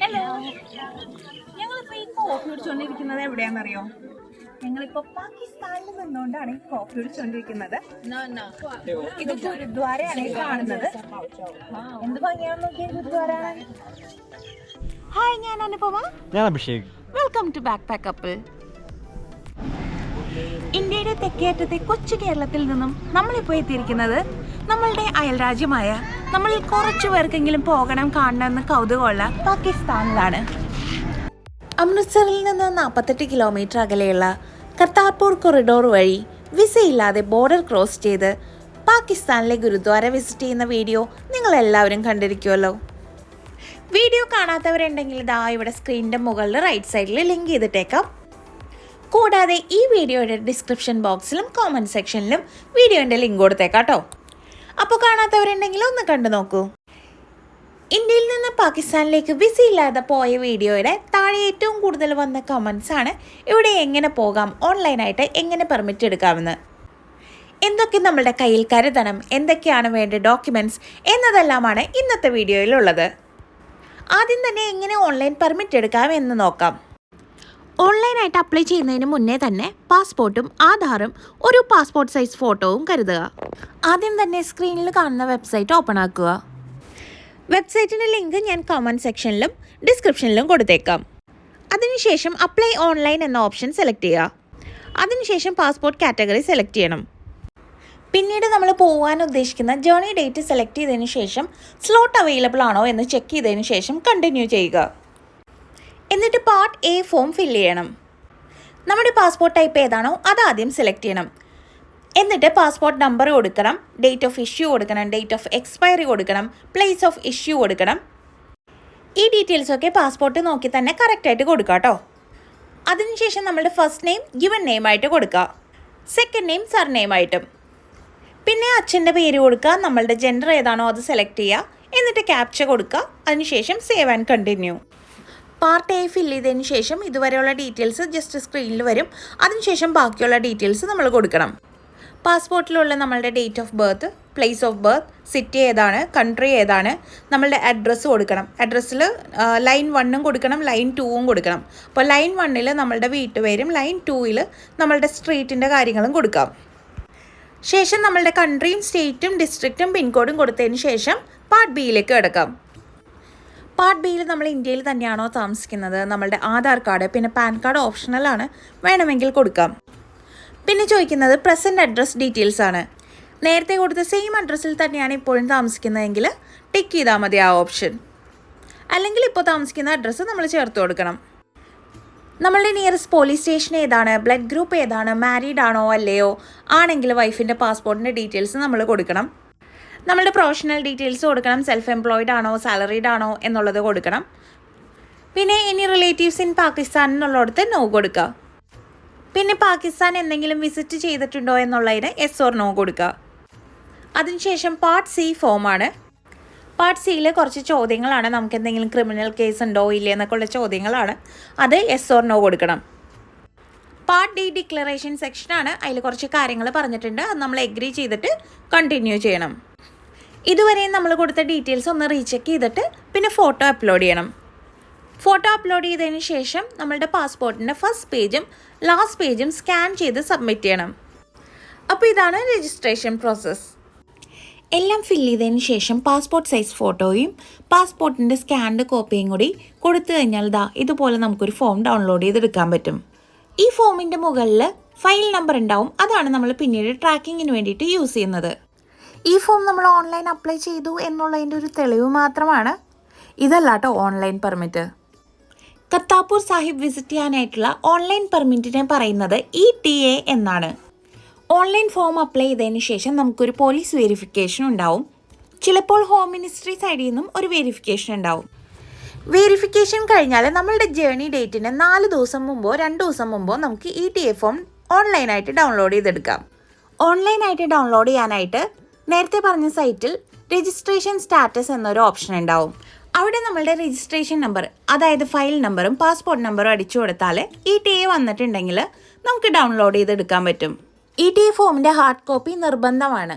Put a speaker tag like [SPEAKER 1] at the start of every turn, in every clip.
[SPEAKER 1] Hello ഞങ്ങളിപ്പോ ഈ coffee കുടിച്ചോണ്ടിരിക്കുന്നത് എവിടെയാണെന്നറിയോ ഞങ്ങളിപ്പോ പാകിസ്ഥാനിൽ നിന്നുകൊണ്ടാണ് ഈ കോഫി കുടിച്ചോണ്ടിരിക്കുന്നത്. ഇത് ഗുരുദ്വാരയാണ് ഈ കാണുന്നത്. എന്ത് ഭംഗിയാണെന്ന് നോക്കിയ ഗുരുദ്വാര? ഹായ് ഞാൻ അനുപമ.
[SPEAKER 2] ഞാൻ Abhishek.
[SPEAKER 1] Welcome to backpack couple ഇന്ത്യയുടെ തെക്കേറ്റത്തെ കൊച്ചു കേരളത്തിൽ നിന്നും നമ്മളിപ്പോൾ എത്തിയിരിക്കുന്നത് നമ്മളുടെ അയൽരാജ്യമായ നമ്മളിൽ കുറച്ചു പേർക്കെങ്കിലും പോകണം കാണണമെന്ന് കൗതുകമുള്ള പാകിസ്ഥാനിലാണ്. അമൃത്സറിൽ നിന്ന് നാൽപ്പത്തെട്ട് കിലോമീറ്റർ അകലെയുള്ള കർത്താർപൂർ കൊറിഡോർ വഴി വിസയില്ലാതെ ബോർഡർ ക്രോസ് ചെയ്ത് പാകിസ്ഥാനിലെ ഗുരുദ്വാര വിസിറ്റ് ചെയ്യുന്ന വീഡിയോ നിങ്ങൾ എല്ലാവരും കണ്ടിരിക്കുമല്ലോ. വീഡിയോ കാണാത്തവരുണ്ടെങ്കിൽ ഇതാ ഇവിടെ സ്ക്രീനിന്റെ മുകളിൽ റൈറ്റ് സൈഡിൽ ലിങ്ക് ചെയ്തിട്ടേക്കാം. കൂടാതെ ഈ വീഡിയോയുടെ ഡിസ്ക്രിപ്ഷൻ ബോക്സിലും കോമന്റ് സെക്ഷനിലും വീഡിയോന്റെ ലിങ്ക് കൊടുത്തേക്കാം കേട്ടോ അപ്പോൾ കാണാത്തവരുണ്ടെങ്കിൽ ഒന്ന് കണ്ടു നോക്കൂ. ഇന്ത്യയിൽ നിന്ന് പാകിസ്ഥാനിലേക്ക് വിസ ഇല്ലാതെ പോയ വീഡിയോയുടെ താഴെ ഏറ്റവും കൂടുതൽ വന്ന കമൻസ് ആണ് ഇവിടെ എങ്ങനെ പോകാം ഓൺലൈനായിട്ട് എങ്ങനെ പെർമിറ്റ് എടുക്കാമെന്ന്. എന്തൊക്കെ നമ്മളുടെ കയ്യിൽ കരുതണം എന്തൊക്കെയാണ് വേണ്ട ഡോക്യുമെന്റ്സ് എന്നതെല്ലാമാണ് ഇന്നത്തെ വീഡിയോയിലുള്ളത് ആദ്യം തന്നെ എങ്ങനെ ഓൺലൈൻ പെർമിറ്റ് എടുക്കാം എന്ന് നോക്കാം. ഓൺലൈനായിട്ട് അപ്ലൈ ചെയ്യുന്നതിന് മുന്നേ തന്നെ പാസ്പോർട്ടും ആധാറും ഒരു പാസ്പോർട്ട് സൈസ് ഫോട്ടോവും കരുതുക. ആദ്യം തന്നെ സ്ക്രീനിൽ കാണുന്ന വെബ്സൈറ്റ് ഓപ്പൺ ആക്കുക. വെബ്സൈറ്റിന്റെ ലിങ്ക് ഞാൻ കമന്റ് സെക്ഷനിലും ഡിസ്ക്രിപ്ഷനിലും കൊടുത്തേക്കാം. അതിനുശേഷം അപ്ലൈ ഓൺലൈൻ എന്ന ഓപ്ഷൻ സെലക്ട് ചെയ്യുക. അതിനുശേഷം പാസ്പോർട്ട് കാറ്റഗറി സെലക്ട് ചെയ്യണം. പിന്നീട് നമ്മൾ പോകാൻ ഉദ്ദേശിക്കുന്ന ജേർണി ഡേറ്റ് സെലക്ട് ചെയ്തതിന് ശേഷം സ്ലോട്ട് അവൈലബിൾ ആണോ എന്ന് ചെക്ക് ചെയ്തതിന് ശേഷം കണ്ടിന്യൂ ചെയ്യുക. എന്നിട്ട് പാർട്ട് എ ഫോം ഫില്ല് ചെയ്യണം. നമ്മുടെ പാസ്പോർട്ട് ടൈപ്പ് ഏതാണോ അത് ആദ്യം സെലക്ട് ചെയ്യണം. എന്നിട്ട് പാസ്പോർട്ട് നമ്പർ കൊടുക്കണം ഡേറ്റ് ഓഫ് ഇഷ്യൂ കൊടുക്കണം ഡേറ്റ് ഓഫ് എക്സ്പയറി കൊടുക്കണം പ്ലേസ് ഓഫ് ഇഷ്യൂ കൊടുക്കണം. ഈ ഡീറ്റെയിൽസൊക്കെ പാസ്പോർട്ട് നോക്കി തന്നെ കറക്റ്റായിട്ട് കൊടുക്കുക കേട്ടോ. അതിനുശേഷം നമ്മുടെ ഫസ്റ്റ് നെയിം ഗിവൻ നെയിം ആയിട്ട് കൊടുക്കുക. സെക്കൻഡ് നെയിം സർ നെയിം ആയിട്ടും. പിന്നെ അച്ഛന്റെ പേര് കൊടുക്കുക നമ്മളുടെ ജെൻഡർ ഏതാണോ അത് സെലക്ട് ചെയ്യുക. എന്നിട്ട് ക്യാപ്ച കൊടുക്കുക. അതിനുശേഷം save and continue part A fill ചെയ്തതിന് ശേഷം ഇതുവരെയുള്ള ഡീറ്റെയിൽസ് ജസ്റ്റ് സ്ക്രീനിൽ വരും. അതിനുശേഷം ബാക്കിയുള്ള ഡീറ്റെയിൽസ് നമ്മൾ കൊടുക്കണം. പാസ്പോർട്ടിലുള്ള നമ്മളുടെ date of birth place of birth city ഏതാണ് കൺട്രി ഏതാണ് നമ്മളുടെ അഡ്രസ്സ് കൊടുക്കണം. അഡ്രസ്സിൽ ലൈൻ വണ്ണും കൊടുക്കണം ലൈൻ ടൂവും കൊടുക്കണം. അപ്പോൾ ലൈൻ വണ്ണിൽ നമ്മളുടെ വീട്ടുപേരും ലൈൻ ടൂവിൽ നമ്മളുടെ സ്ട്രീറ്റിന്റെ കാര്യങ്ങളും കൊടുക്കാം. ശേഷം നമ്മളുടെ കൺട്രിയും സ്റ്റേറ്റും ഡിസ്ട്രിക്റ്റും പിൻകോഡും കൊടുത്തതിന് ശേഷം പാർട്ട് ബിയിലേക്ക് കിടക്കാം. പാർട്ട് ബിയിൽ നമ്മൾ ഇന്ത്യയിൽ തന്നെയാണോ താമസിക്കുന്നത്? നമ്മളുടെ ആധാർ കാർഡ് പിന്നെ പാൻ കാർഡ് ഓപ്ഷണലാണ് വേണമെങ്കിൽ കൊടുക്കാം. പിന്നെ ചോദിക്കുന്നത് പ്രസന്റ് അഡ്രസ് ഡീറ്റെയിൽസ് ആണ്. നേരത്തെ കൊടുത്ത സെയിം അഡ്രസ്സിൽ തന്നെയാണ് ഇപ്പോഴും താമസിക്കുന്നതെങ്കിൽ ടിക്ക് ചെയ്താൽ മതി ആ ഓപ്ഷൻ അല്ലെങ്കിൽ ഇപ്പോൾ താമസിക്കുന്ന അഡ്രസ്സ് നമ്മൾ ചേർത്ത് കൊടുക്കണം. നമ്മളുടെ നിയറസ്റ്റ് പോലീസ് സ്റ്റേഷൻ ഏതാണ്? ബ്ലഡ് ഗ്രൂപ്പ് ഏതാണ്? മാരീഡ് ആണോ? അല്ലയോ? ആണെങ്കിൽ വൈഫിന്റെ പാസ്പോർട്ടിന്റെ ഡീറ്റെയിൽസ് നമ്മൾ കൊടുക്കണം. നമ്മളുടെ പ്രൊഫഷണൽ ഡീറ്റെയിൽസ് കൊടുക്കണം. സെൽഫ് എംപ്ലോയിഡ് ആണോ സാലറീഡ് ആണോ എന്നുള്ളത് കൊടുക്കണം. പിന്നെ ഇനി റിലേറ്റീവ്സ് ഇൻ പാകിസ്ഥാൻ എന്നുള്ളിടത്ത് നോ കൊടുക്കുക പിന്നെ പാകിസ്ഥാൻ എന്തെങ്കിലും വിസിറ്റ് ചെയ്തിട്ടുണ്ടോ എന്നുള്ളതിന് എസ് ഓർ നോ കൊടുക്കുക അതിനുശേഷം പാർട്ട് സി ഫോമാണ് പാർട്ട് സിയിൽ കുറച്ച് ചോദ്യങ്ങളാണ്. നമുക്ക് എന്തെങ്കിലും ക്രിമിനൽ കേസ് ഉണ്ടോ ഇല്ലേ എന്നൊക്കെ ഉള്ള ചോദ്യങ്ങളാണ്. അത് എസ് ഓർ നോ കൊടുക്കണം. പാർട്ട് ഡി ഡിക്ലറേഷൻ സെക്ഷനാണ് അതിൽ കുറച്ച് കാര്യങ്ങൾ പറഞ്ഞിട്ടുണ്ട്. അത് നമ്മൾ എഗ്രി ചെയ്തിട്ട് കണ്ടിന്യൂ ചെയ്യണം. ഇതുവരെ നമ്മൾ കൊടുത്ത ഡീറ്റെയിൽസ് ഒന്ന് റീചെക്ക് ചെയ്തിട്ട് പിന്നെ ഫോട്ടോ അപ്ലോഡ് ചെയ്യണം. ഫോട്ടോ അപ്ലോഡ് ചെയ്തതിന് ശേഷം നമ്മളുടെ പാസ്പോർട്ടിന്റെ ഫസ്റ്റ് പേജും ലാസ്റ്റ് പേജും സ്കാൻ ചെയ്ത് സബ്മിറ്റ് ചെയ്യണം. അപ്പോൾ ഇതാണ് രജിസ്ട്രേഷൻ പ്രോസസ്സ് എല്ലാം ഫില്ല് ചെയ്തതിന് ശേഷം പാസ്പോർട്ട് സൈസ് ഫോട്ടോയും പാസ്പോർട്ടിന്റെ സ്കാൻഡ് കോപ്പിയും കൂടി കൊടുത്തു കഴിഞ്ഞാൽ ദാ ഇതുപോലെ നമുക്കൊരു ഫോം ഡൗൺലോഡ് ചെയ്തെടുക്കാൻ പറ്റും. ഈ ഫോമിന്റെ മുകളിൽ ഫയൽ നമ്പർ ഉണ്ടാവും അതാണ് നമ്മൾ പിന്നീട് ട്രാക്കിങ്ങിന് വേണ്ടിയിട്ട് യൂസ് ചെയ്യുന്നത്. ഈ ഫോം നമ്മൾ ഓൺലൈൻ അപ്ലൈ ചെയ്തു എന്നുള്ളതിന്റെ ഒരു തെളിവ് മാത്രമാണ്. ഇതല്ല കേട്ടോ online permit Kartarpur Sahib visit ചെയ്യാനായിട്ടുള്ള ഓൺലൈൻ പെർമിറ്റിനെ പറയുന്നത് ഇ ടി എ എന്നാണ്. ഓൺലൈൻ ഫോം അപ്ലൈ ചെയ്തതിന് ശേഷം നമുക്കൊരു പോലീസ് വെരിഫിക്കേഷൻ ഉണ്ടാവും. ചിലപ്പോൾ ഹോം മിനിസ്ട്രി സൈഡിൽ നിന്നും ഒരു വെരിഫിക്കേഷൻ ഉണ്ടാവും. വെരിഫിക്കേഷൻ കഴിഞ്ഞാൽ നമ്മളുടെ ജേണി ഡേറ്റിന് നാല് ദിവസം മുമ്പോ രണ്ട് ദിവസം മുമ്പോ നമുക്ക് ഇ ടി എ ഫോം ഓൺലൈനായിട്ട് ഡൗൺലോഡ് ചെയ്തെടുക്കാം. ഓൺലൈനായിട്ട് ഡൗൺലോഡ് ചെയ്യാനായിട്ട് നേരത്തെ പറഞ്ഞ സൈറ്റിൽ രജിസ്ട്രേഷൻ സ്റ്റാറ്റസ് എന്നൊരു ഓപ്ഷൻ ഉണ്ടാവും. അവിടെ നമ്മളുടെ രജിസ്ട്രേഷൻ നമ്പർ അതായത് ഫയൽ നമ്പറും പാസ്പോർട്ട് നമ്പറും അടിച്ചു കൊടുത്താൽ ഇ ടി എ വന്നിട്ടുണ്ടെങ്കിൽ നമുക്ക് ഡൗൺലോഡ് ചെയ്തെടുക്കാൻ പറ്റും. ഇ ടി എ ഫോമിന്റെ ഹാർഡ് കോപ്പി നിർബന്ധമാണ്.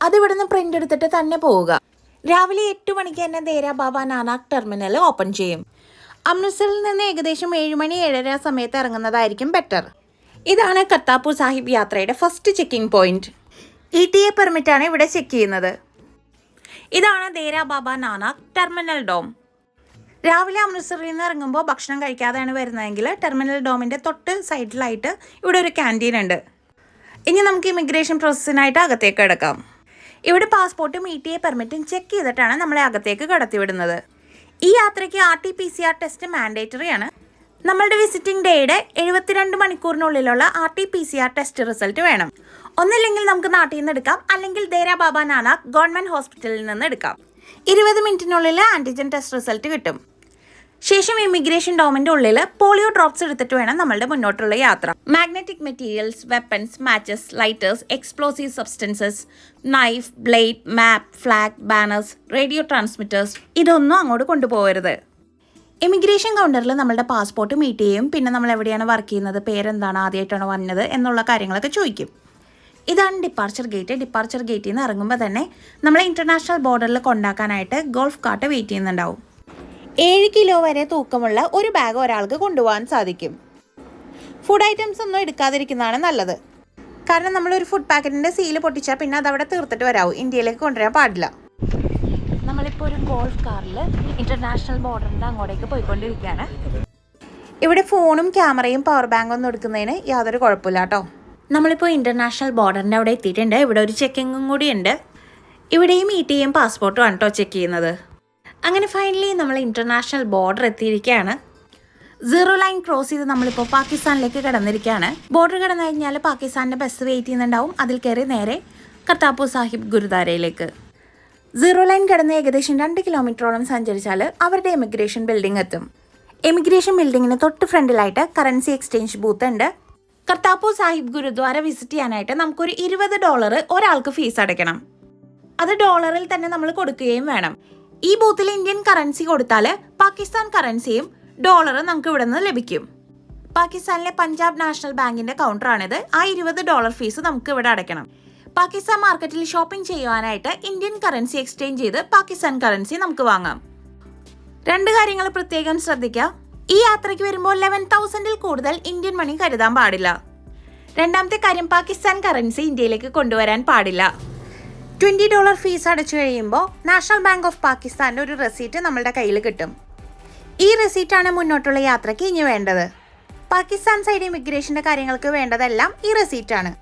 [SPEAKER 1] അത് പ്രിന്റ് എടുത്തിട്ട് തന്നെ പോവുക. രാവിലെ എട്ട് മണിക്ക് തന്നെ ദേര ബാബ നാനാക് ടെർമിനൽ ഓപ്പൺ ചെയ്യും. അമൃത്സറിൽ നിന്ന് ഏകദേശം ഏഴ് മണി ഏഴര സമയത്ത് ഇറങ്ങുന്നതായിരിക്കും ബെറ്റർ ഇതാണ് കർത്താപൂർ സാഹിബ് യാത്രയുടെ first checking point E T A പെർമിറ്റാണ് ഇവിടെ ചെക്ക് ചെയ്യുന്നത്. ഇതാണ് ദേര ബാബ നാനാക് ടെർമിനൽ ഡോം രാവിലെ അമൃത്സറിൽ നിന്ന് ഇറങ്ങുമ്പോൾ ഭക്ഷണം കഴിക്കാതെയാണ് വരുന്നതെങ്കിൽ ടെർമിനൽ ഡോമിന്റെ തൊട്ട് സൈഡിലായിട്ട് ഇവിടെ ഒരു ക്യാന്റീൻ ഉണ്ട്. ഇനി നമുക്ക് ഇമിഗ്രേഷൻ പ്രോസസ്സിനായിട്ട് അകത്തേക്ക് കിടക്കാം. ഇവിടെ പാസ്പോർട്ടും ഇ ടി എ പെർമിറ്റും ചെക്ക് ചെയ്തിട്ടാണ് നമ്മളെ അകത്തേക്ക് കടത്തിവിടുന്നത്. ഈ യാത്രയ്ക്ക് R T P C R test mandatory ആണ്. നമ്മളുടെ വിസിറ്റിംഗ് ഡേയുടെ എഴുപത്തിരണ്ട് മണിക്കൂറിനുള്ളിലുള്ള R T P C R test result വേണം. ഒന്നില്ലെങ്കിൽ നമുക്ക് നാട്ടിൽ നിന്ന് എടുക്കാം. അല്ലെങ്കിൽ ദേരാ ബാബ നാനാക് ഗവൺമെന്റ് ഹോസ്പിറ്റലിൽ നിന്ന് എടുക്കാം. ഇരുപത് മിനിറ്റിനുള്ളിൽ ആന്റിജൻ ടെസ്റ്റ് റിസൾട്ട് കിട്ടും. ശേഷം ഇമിഗ്രേഷൻ ഡോമിന്റെ ഉള്ളിൽ പോളിയോ ഡ്രോപ്സ് എടുത്തിട്ട് വേണം നമ്മളുടെ മുന്നോട്ടുള്ള യാത്ര. Magnetic materials weapons matches lighters explosive substances knife blade map flag banners radio transmitters ഇതൊന്നും അങ്ങോട്ട് കൊണ്ടുപോകരുത്. ഇമിഗ്രേഷൻ കൗണ്ടറിൽ നമ്മളുടെ പാസ്പോർട്ട് മീറ്റ് ചെയ്യും. പിന്നെ നമ്മൾ എവിടെയാണ് വർക്ക് ചെയ്യുന്നത് പേരെന്താണ് ആദ്യമായിട്ടാണ് വന്നത് എന്നുള്ള കാര്യങ്ങളൊക്കെ ചോദിക്കും. ഇതാണ് ഡിപ്പാർച്ചർ ഗേറ്റ് ഡിപ്പാർച്ചർ ഗേറ്റിൽ നിന്ന് ഇറങ്ങുമ്പോൾ തന്നെ നമ്മളെ ഇന്റർനാഷണൽ ബോർഡറിൽ കൊണ്ടാക്കാനായിട്ട് ഗോൾഫ് കാർട്ട് വെയിറ്റ് ചെയ്യുന്നുണ്ടാവും. ഏഴ് കിലോ വരെ തൂക്കമുള്ള ഒരു ബാഗ് ഒരാൾക്ക് കൊണ്ടുപോകാൻ സാധിക്കും. ഫുഡ് ഐറ്റംസ് ഒന്നും എടുക്കാതിരിക്കുന്നതാണ് നല്ലത്. കാരണം നമ്മളൊരു ഫുഡ് പാക്കറ്റിന്റെ സീൽ പൊട്ടിച്ചാൽ പിന്നെ അതവിടെ തീർത്തിട്ട് വരാവും. ഇന്ത്യയിലേക്ക് കൊണ്ടുവരാൻ പാടില്ല. നമ്മളിപ്പോൾ ഒരു ഗോൾഫ് കാറിൽ ഇന്റർനാഷണൽ ബോർഡറിന്റെ അങ്ങോട്ടേക്ക് പോയിക്കൊണ്ടിരിക്കുകയാണ്. ഇവിടെ ഫോണും ക്യാമറയും പവർ ബാങ്കും ഒന്നും എടുക്കുന്നതിന് യാതൊരു കുഴപ്പമില്ല കേട്ടോ. നമ്മളിപ്പോൾ ഇന്റർനാഷണൽ ബോർഡറിന്റെ അവിടെ എത്തിയിട്ടുണ്ട്. ഇവിടെ ഒരു ചെക്കിങ്ങും കൂടി ഉണ്ട്. ഇവിടെയും ഇ എം പാസ്പോർട്ടും ആണ് കേട്ടോ ചെക്ക് ചെയ്യുന്നത്. അങ്ങനെ ഫൈനലി നമ്മൾ ഇന്റർനാഷണൽ ബോർഡർ എത്തിയിരിക്കുകയാണ്. സീറോ ലൈൻ ക്രോസ് ചെയ്ത് നമ്മളിപ്പോൾ പാകിസ്ഥാനിലേക്ക് കടന്നിരിക്കുകയാണ്. ബോർഡർ കടന്നു കഴിഞ്ഞാൽ പാകിസ്ഥാനിന്റെ ബസ് വെയിറ്റ് ചെയ്യുന്നുണ്ടാവും. അതിൽ കയറി നേരെ കർത്താപൂർ സാഹിബ് ഗുരുദ്വാരയിലേക്ക്. സീറോ ലൈൻ കടന്ന് ഏകദേശം രണ്ട് കിലോമീറ്ററോളം സഞ്ചരിച്ചാൽ അവരുടെ എമിഗ്രേഷൻ ബിൽഡിംഗ് എത്തും. എമിഗ്രേഷൻ ബിൽഡിങ്ങിന് തൊട്ട് ഫ്രണ്ടിലായിട്ട് കറൻസി എക്സ്ചേഞ്ച് ബൂത്ത് ഉണ്ട്. കർത്താപൂർ സാഹിബ് ഗുരുദ്വാര വിസിറ്റ് ചെയ്യാനായിട്ട് നമുക്കൊരു ഇരുപത് ഡോളർ ഒരാൾക്ക് ഫീസ് അടയ്ക്കണം. അത് ഡോളറിൽ തന്നെ നമ്മൾ കൊടുക്കുകയും വേണം. ഈ ബൂത്തിൽ ഇന്ത്യൻ കറൻസി കൊടുത്താൽ പാകിസ്ഥാൻ കറൻസിയും ഡോളർ നമുക്ക് ഇവിടെ നിന്ന് ലഭിക്കും. പാകിസ്ഥാനിലെ പഞ്ചാബ് നാഷണൽ ബാങ്കിന്റെ കൗണ്ടറാണിത് ആ ഇരുപത് ഡോളർ ഫീസ് നമുക്ക് ഇവിടെ അടയ്ക്കണം. പാകിസ്ഥാൻ മാർക്കറ്റിൽ ഷോപ്പിംഗ് ചെയ്യുവാനായിട്ട് ഇന്ത്യൻ കറൻസി എക്സ്ചേഞ്ച് ചെയ്ത് പാകിസ്ഥാൻ കറൻസി നമുക്ക് വാങ്ങാം. രണ്ട് കാര്യങ്ങൾ പ്രത്യേകം ശ്രദ്ധിക്കുക ഈ യാത്രയ്ക്ക് വരുമ്പോൾ ലെവൻ തൗസൻഡിൽ കൂടുതൽ ഇന്ത്യൻ മണി കരുതാൻ പാടില്ല. രണ്ടാമത്തെ കാര്യം പാകിസ്ഥാൻ കറൻസി ഇന്ത്യയിലേക്ക് കൊണ്ടുവരാൻ പാടില്ല. ട്വന്റി ഡോളർ ഫീസ് അടച്ചു കഴിയുമ്പോൾ നാഷണൽ ബാങ്ക് ഓഫ് പാകിസ്ഥാന്റെ ഒരു റെസീറ്റ് നമ്മളുടെ കയ്യിൽ കിട്ടും. ഈ റെസീറ്റാണ് മുന്നോട്ടുള്ള യാത്രയ്ക്ക് ഇനി വേണ്ടത്. പാകിസ്ഥാൻ സൈഡ് ഇമിഗ്രേഷന്റെ കാര്യങ്ങൾക്ക് വേണ്ടതെല്ലാം ഈ റെസീറ്റാണ്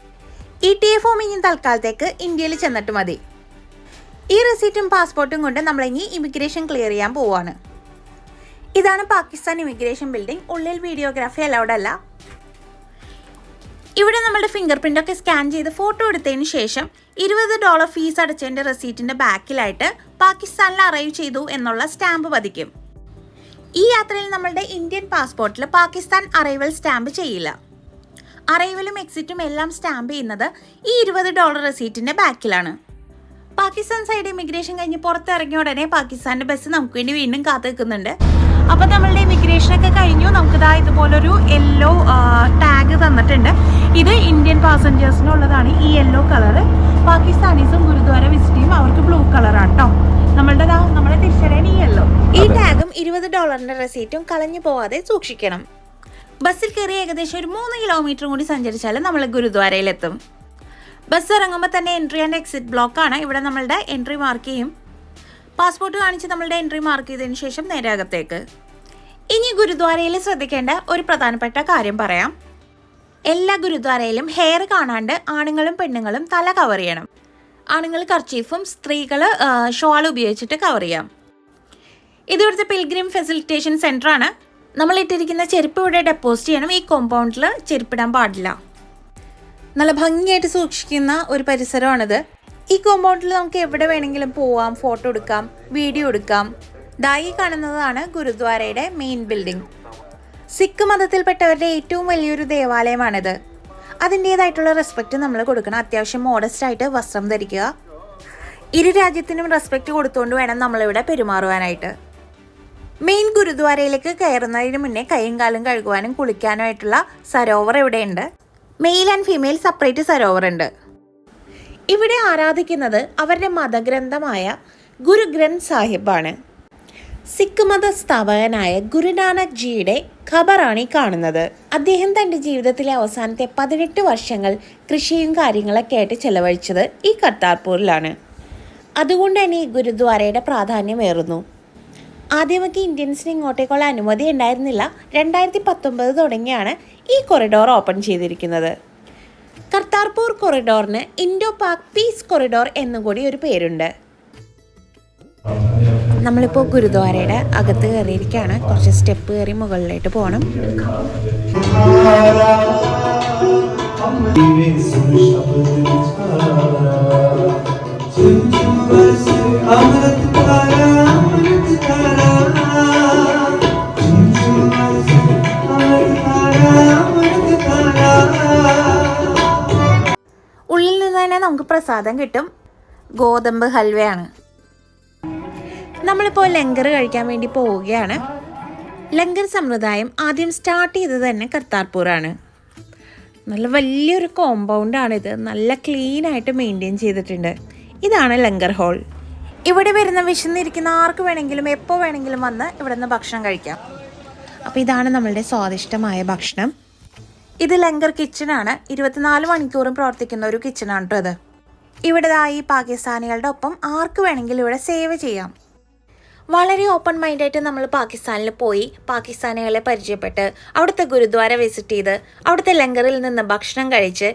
[SPEAKER 1] ഇ ടി എഫ് ഫോം ഇനി തൽക്കാലത്തേക്ക് ഇന്ത്യയിൽ ചെന്നിട്ട് മതി. ഈ റെസീറ്റും പാസ്പോർട്ടും കൊണ്ട് നമ്മൾ ഇനി ഇമിഗ്രേഷൻ ക്ലിയർ ചെയ്യാൻ പോവാണ്. ഇതാണ് പാകിസ്ഥാൻ ഇമിഗ്രേഷൻ ബിൽഡിംഗ് ഉള്ളിൽ വീഡിയോഗ്രാഫി അലൗഡ് അല്ല. ഇവിടെ നമ്മുടെ ഫിംഗർ പ്രിന്റൊക്കെ സ്കാൻ ചെയ്ത് ഫോട്ടോ എടുത്തതിന് ശേഷം ഇരുപത് ഡോളർ ഫീസ് അടച്ചതിന്റെ റെസീറ്റിന്റെ ബാക്കിലായിട്ട് പാകിസ്ഥാനിൽ അറൈവ് ചെയ്തു എന്നുള്ള സ്റ്റാമ്പ് പതിക്കും. ഈ യാത്രയിൽ നമ്മളുടെ ഇന്ത്യൻ പാസ്പോർട്ടിൽ പാകിസ്ഥാൻ അറൈവൽ സ്റ്റാമ്പ് ചെയ്യില്ല. അറൈവലും എക്സിറ്റും എല്ലാം സ്റ്റാമ്പ് ചെയ്യുന്നത് ഈ ഇരുപത് ഡോളർ റെസീറ്റിന്റെ ബാക്കിലാണ്. പാകിസ്ഥാൻ സൈഡ് ഇമിഗ്രേഷൻ കഴിഞ്ഞ് പുറത്തിറങ്ങിയ ഉടനെ പാകിസ്ഥാന്റെ ബസ് നമുക്ക് വേണ്ടി വീണ്ടും കാത്തു നിൽക്കുന്നുണ്ട് അപ്പോൾ നമ്മളുടെ ഇമിഗ്രേഷൻ ഒക്കെ കഴിഞ്ഞു. നമുക്ക് നമുക്കിതാ ഇതുപോലൊരു യെല്ലോ ടാഗ് തന്നിട്ടുണ്ട്. ഇത് ഇന്ത്യൻ പാസഞ്ചേഴ്സിനുള്ളതാണ് ഈ യെല്ലോ കളർ പാകിസ്ഥാനീസും ഗുരുദ്വാര വിസിറ്റ് ചെയ്യും അവർക്ക് ബ്ലൂ കളറാണ് കേട്ടോ നമ്മളുടെ നമ്മുടെ തിരിച്ചറിയാൻ ഈ യെല്ലോ ഈ ടാഗും ഇരുപത് ഡോളറിന്റെ റെസീറ്റും കളഞ്ഞു പോവാതെ സൂക്ഷിക്കണം. ബസ്സിൽ കയറി ഏകദേശം ഒരു മൂന്ന് കിലോമീറ്റർ കൂടി സഞ്ചരിച്ചാൽ നമ്മൾ ഗുരുദ്വാരയിലെത്തും. ബസ് ഇറങ്ങുമ്പോൾ തന്നെ എൻട്രി ആൻഡ് എക്സിറ്റ് ബ്ലോക്കാണ് ഇവിടെ നമ്മളുടെ എൻട്രി മാർക്ക് ചെയ്യും. പാസ്പോർട്ട് കാണിച്ച് നമ്മളുടെ എൻട്രി മാർക്ക് ചെയ്തതിന് ശേഷം നേരെ അകത്തേക്ക്. ഇനി ഗുരുദ്വാരയിൽ ശ്രദ്ധിക്കേണ്ട ഒരു പ്രധാനപ്പെട്ട കാര്യം പറയാം. എല്ലാ ഗുരുദ്വാരയിലും ഹെയർ കാണാണ്ട് ആണുങ്ങളും പെണ്ണുങ്ങളും തല കവർ ചെയ്യണം. ആണുങ്ങൾ കർച്ചീഫും സ്ത്രീകൾ ഷോൾ ഉപയോഗിച്ചിട്ട് കവർ ചെയ്യാം. ഇത് ഇവിടുത്തെ പിൽഗ്രിം ഫെസിലിറ്റേഷൻ സെന്ററാണ് നമ്മൾ ഇട്ടിരിക്കുന്ന ചെരുപ്പ് ഇവിടെ ഡെപ്പോസിറ്റ് ചെയ്യണം. ഈ കോമ്പൗണ്ടിൽ ചെരുപ്പിടാൻ പാടില്ല. നല്ല ഭംഗിയായിട്ട് സൂക്ഷിക്കുന്ന ഒരു പരിസരമാണിത്. ഈ കോമ്പൗണ്ടിൽ നമുക്ക് എവിടെ വേണമെങ്കിലും പോവാം ഫോട്ടോ എടുക്കാം വീഡിയോ എടുക്കാം. ദായി കാണുന്നതാണ് ഗുരുദ്വാരയുടെ മെയിൻ ബിൽഡിംഗ് സിഖ് മതത്തിൽപ്പെട്ടവരുടെ ഏറ്റവും വലിയൊരു ദേവാലയമാണിത്. അതിന്റേതായിട്ടുള്ള റെസ്പെക്റ്റ് നമ്മൾ കൊടുക്കണം. അത്യാവശ്യം മോഡസ്റ്റ് ആയിട്ട് വസ്ത്രം ധരിക്കുക. ഇരു രാജ്യത്തിനും റെസ്പെക്റ്റ് കൊടുത്തുകൊണ്ട് വേണം നമ്മളിവിടെ പെരുമാറുവാനായിട്ട്. മെയിൻ ഗുരുദ്വാരയിലേക്ക് കയറുന്നതിന് മുന്നേ കൈയും കാലും കഴുകുവാനും കുളിക്കാനുമായിട്ടുള്ള സരോവർ ഇവിടെയുണ്ട് മെയിൽ ആൻഡ് ഫീമെയിൽ സെപ്പറേറ്റ് സരോവർ ഉണ്ട്. ഇവിടെ ആരാധിക്കുന്നത് അവരുടെ മതഗ്രന്ഥമായ ഗുരു ഗ്രന്ഥ് സാഹിബാണ്. സിഖ് മത സ്ഥാപകനായ ഗുരുനാനക് ജിയുടെ ഖബറാണ് ഈ കാണുന്നത്. അദ്ദേഹം തന്റെ ജീവിതത്തിലെ അവസാനത്തെ പതിനെട്ട് വർഷങ്ങൾ കൃഷിയും കാര്യങ്ങളൊക്കെ ആയിട്ട് ചെലവഴിച്ചത് ഈ കർത്താർപൂരിലാണ്. അതുകൊണ്ട് തന്നെ ഈ ഗുരുദ്വാരയുടെ പ്രാധാന്യമേറുന്നു. ആദ്യമൊക്കെ ഇന്ത്യൻസിന് ഇങ്ങോട്ടേക്കുള്ള അനുമതി ഉണ്ടായിരുന്നില്ല. രണ്ടായിരത്തി പത്തൊമ്പത് തുടങ്ങിയാണ് ഈ കൊറിഡോർ ഓപ്പൺ ചെയ്തിരിക്കുന്നത്. കർത്താർപൂർ കൊറിഡോറിന് ഇൻഡോ പാക് പീസ് കൊറിഡോർ എന്നുകൂടി ഒരു പേരുണ്ട്. നമ്മളിപ്പോൾ ഗുരുദ്വാരയുടെ അകത്ത് കയറിയിരിക്കുകയാണ്. കുറച്ച് സ്റ്റെപ്പ് കയറി മുകളിലോട്ട് പോകണം. ഉള്ളിൽ നിന്ന് തന്നെ നമുക്ക് പ്രസാദം കിട്ടും. ഗോതമ്പ് ഹൽവയാണ്. നമ്മളിപ്പോൾ ലങ്കർ കഴിക്കാൻ വേണ്ടി പോവുകയാണ്. ലങ്കർ സമ്പ്രദായം ആദ്യം സ്റ്റാർട്ട് ചെയ്തത് തന്നെ കർത്താർപൂറാണ് നല്ല വലിയൊരു കോമ്പൗണ്ടാണിത് നല്ല ക്ലീൻ ആയിട്ട് മെയിന്റെയിൻ ചെയ്തിട്ടുണ്ട്. ഇതാണ് ലങ്കർ ഹോൾ ഇവിടെ വരുന്ന വിശന്നിരിക്കുന്ന ആർക്ക് വേണമെങ്കിലും എപ്പോൾ വേണമെങ്കിലും വന്ന് ഇവിടെ നിന്ന് ഭക്ഷണം കഴിക്കാം. അപ്പോൾ ഇതാണ് നമ്മളുടെ സ്വാദിഷ്ടമായ ഭക്ഷണം. ഇത് ലങ്കർ കിച്ചണാണ്. ഇരുപത്തിനാല് മണിക്കൂറും പ്രവർത്തിക്കുന്ന ഒരു കിച്ചണാണ് കേട്ടോ ഇത്. ഇവിടെതായി പാകിസ്ഥാനികളുടെ ഒപ്പം ആർക്ക് വേണമെങ്കിലും ഇവിടെ സേവ് ചെയ്യാം. വളരെ ഓപ്പൺ മൈൻഡായിട്ട് നമ്മൾ പാകിസ്ഥാനിൽ പോയി പാകിസ്ഥാനികളെ പരിചയപ്പെട്ട് അവിടുത്തെ ഗുരുദ്വാര വിസിറ്റ് ചെയ്ത് അവിടുത്തെ ലങ്കറിൽ നിന്ന് ഭക്ഷണം കഴിച്ച്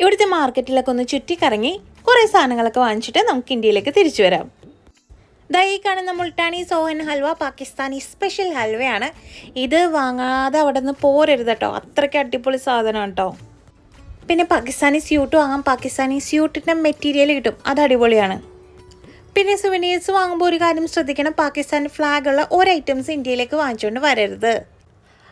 [SPEAKER 1] ഇവിടുത്തെ മാർക്കറ്റിലൊക്കെ ഒന്ന് ചുറ്റിക്കറങ്ങി കുറേ സാധനങ്ങളൊക്കെ വാങ്ങിച്ചിട്ട് നമുക്ക് ഇന്ത്യയിലേക്ക് തിരിച്ചു വരാം. ദാ ഈ കാണുന്ന മുൾട്ടാനി സോഹൻ ഹൽവ പാകിസ്ഥാനി സ്പെഷ്യൽ ഹൽവയാണ്. ഇത് വാങ്ങാതെ അവിടെ നിന്ന് പോരരുത് കേട്ടോ. അത്രയ്ക്ക് അടിപൊളി സാധനമാണ് കേട്ടോ. പിന്നെ പാകിസ്ഥാനി സ്യൂട്ട് വാങ്ങാം. പാകിസ്ഥാനി സ്യൂട്ടിന്റെ മെറ്റീരിയൽ കിട്ടും. അത് അടിപൊളിയാണ്. പിന്നെ സുവനീഴ്സ് വാങ്ങുമ്പോൾ ഒരു കാര്യം ശ്രദ്ധിക്കണം. പാകിസ്ഥാൻ ഫ്ലാഗുള്ള ഒരു ഐറ്റംസ് ഇന്ത്യയിലേക്ക് വാങ്ങിച്ചുകൊണ്ട് വരരുത്.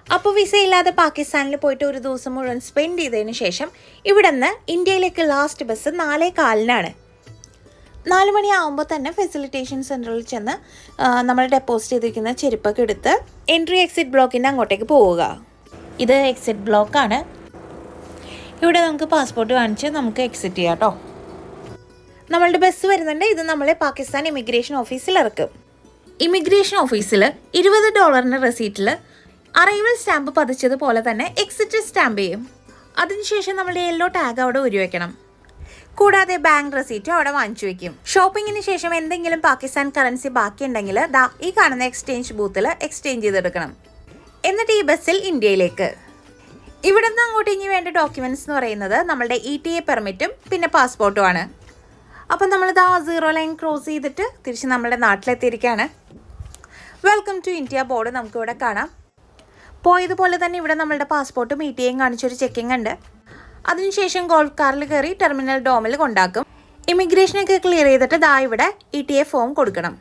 [SPEAKER 1] അപ്പോൾ വിസ ഇല്ലാതെ പാകിസ്ഥാനിൽ പോയിട്ട് ഒരു ദിവസം മുഴുവൻ സ്പെൻഡ് ചെയ്തതിന് ശേഷം ഇവിടെ നിന്ന് ഇന്ത്യയിലേക്ക് ലാസ്റ്റ് ബസ് നാലേ കാലിനാണ്. നാല് മണിയാവുമ്പോൾ തന്നെ ഫെസിലിറ്റേഷൻ സെന്ററിൽ ചെന്ന് നമ്മൾ ഡെപ്പോസിറ്റ് ചെയ്തിരിക്കുന്ന ചെരുപ്പൊക്കെ എടുത്ത് എൻട്രി എക്സിറ്റ് ബ്ലോക്കിന്റെ അങ്ങോട്ടേക്ക് പോവുക. ഇത് എക്സിറ്റ് ബ്ലോക്കാണ് ഇവിടെ നമുക്ക് പാസ്പോർട്ട് കാണിച്ച് നമുക്ക് എക്സിറ്റ് ചെയ്യാം കേട്ടോ നമ്മളുടെ ബസ് വരുന്നുണ്ട്. ഇത് നമ്മളെ പാകിസ്ഥാൻ ഇമിഗ്രേഷൻ ഓഫീസിൽ ഇറക്കും. ഇമിഗ്രേഷൻ ഓഫീസിൽ ഇരുപത് ഡോളറിന്റെ റെസീറ്റിൽ അറൈവൽ സ്റ്റാമ്പ് പതിച്ചതുപോലെ തന്നെ എക്സിറ്റ് സ്റ്റാമ്പ് ചെയ്യും. അതിനുശേഷം നമ്മുടെ യെല്ലോ ടാഗ് അവിടെ ഉരുവയ്ക്കണം കൂടാതെ ബാങ്ക് റെസീറ്റും അവിടെ വാങ്ങിച്ചു വെക്കും. ഷോപ്പിങ്ങിന് ശേഷം എന്തെങ്കിലും പാകിസ്ഥാൻ കറൻസി ബാക്കിയുണ്ടെങ്കിൽ ദാ ഈ കാണുന്ന എക്സ്ചേഞ്ച് ബൂത്തിൽ എക്സ്ചേഞ്ച് ചെയ്തെടുക്കണം. എന്നിട്ട് ഈ ബസ്സിൽ ഇന്ത്യയിലേക്ക്. ഇവിടെ നിന്ന് അങ്ങോട്ട് ഇനി വേണ്ട ഡോക്യുമെന്റ്സ് എന്ന് പറയുന്നത് നമ്മളുടെ ഇ ടി എ പെർമിറ്റും പിന്നെ പാസ്പോർട്ടും ആണ്. അപ്പം നമ്മൾ ദാ സീറോ ലൈൻ ക്രോസ് ചെയ്തിട്ട് തിരിച്ച് നമ്മുടെ നാട്ടിലെത്തിയിരിക്കുകയാണ് വെൽക്കം ടു ഇന്ത്യ ബോർഡ് നമുക്കിവിടെ കാണാം. പോയതുപോലെ തന്നെ ഇവിടെ നമ്മളുടെ പാസ്പോർട്ട് എയും കാണിച്ചൊരു ചെക്കിംഗ് ഉണ്ട്. അതിനുശേഷം ഗോൾഫ് കാറിൽ കയറി ടെർമിനൽ ഡോമിൽ കൊണ്ടാക്കും. ഇമിഗ്രേഷനൊക്കെ ക്ലിയർ ചെയ്തിട്ട് ദാ ഇവിടെ ഇ ടി എ ഫോം കൊടുക്കണം.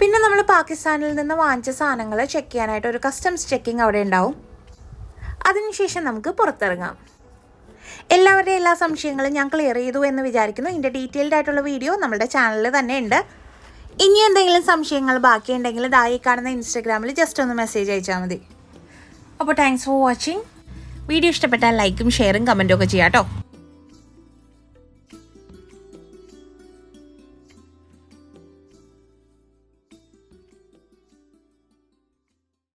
[SPEAKER 1] പിന്നെ നമ്മൾ പാകിസ്ഥാനിൽ നിന്ന് വാങ്ങിച്ച സാധനങ്ങൾ ചെക്ക് ചെയ്യാനായിട്ട് ഒരു കസ്റ്റംസ് ചെക്കിംഗ് അവിടെ ഉണ്ടാവും. അതിനുശേഷം നമുക്ക് പുറത്തിറങ്ങാം. എല്ലാവരുടെയും എല്ലാ സംശയങ്ങളും ഞാൻ ക്ലിയർ ചെയ്തു എന്ന് വിചാരിക്കുന്നു. ഇതിന്റെ ഡീറ്റെയിൽഡ് ആയിട്ടുള്ള വീഡിയോ നമ്മുടെ ചാനലിൽ തന്നെ ഉണ്ട്. ഇനി എന്തെങ്കിലും സംശയങ്ങൾ ബാക്കിയുണ്ടെങ്കിൽ ദായി കാണുന്ന ഇൻസ്റ്റഗ്രാമിൽ ജസ്റ്റ് ഒന്ന് മെസ്സേജ് അയച്ചാൽ മതി. അപ്പോൾ താങ്ക്സ് ഫോർ വാച്ചിങ് വീഡിയോ ഇഷ്ടപ്പെട്ടാൽ ലൈക്കും ഷെയറും കമന്റും ഒക്കെ ചെയ്യാം കേട്ടോ.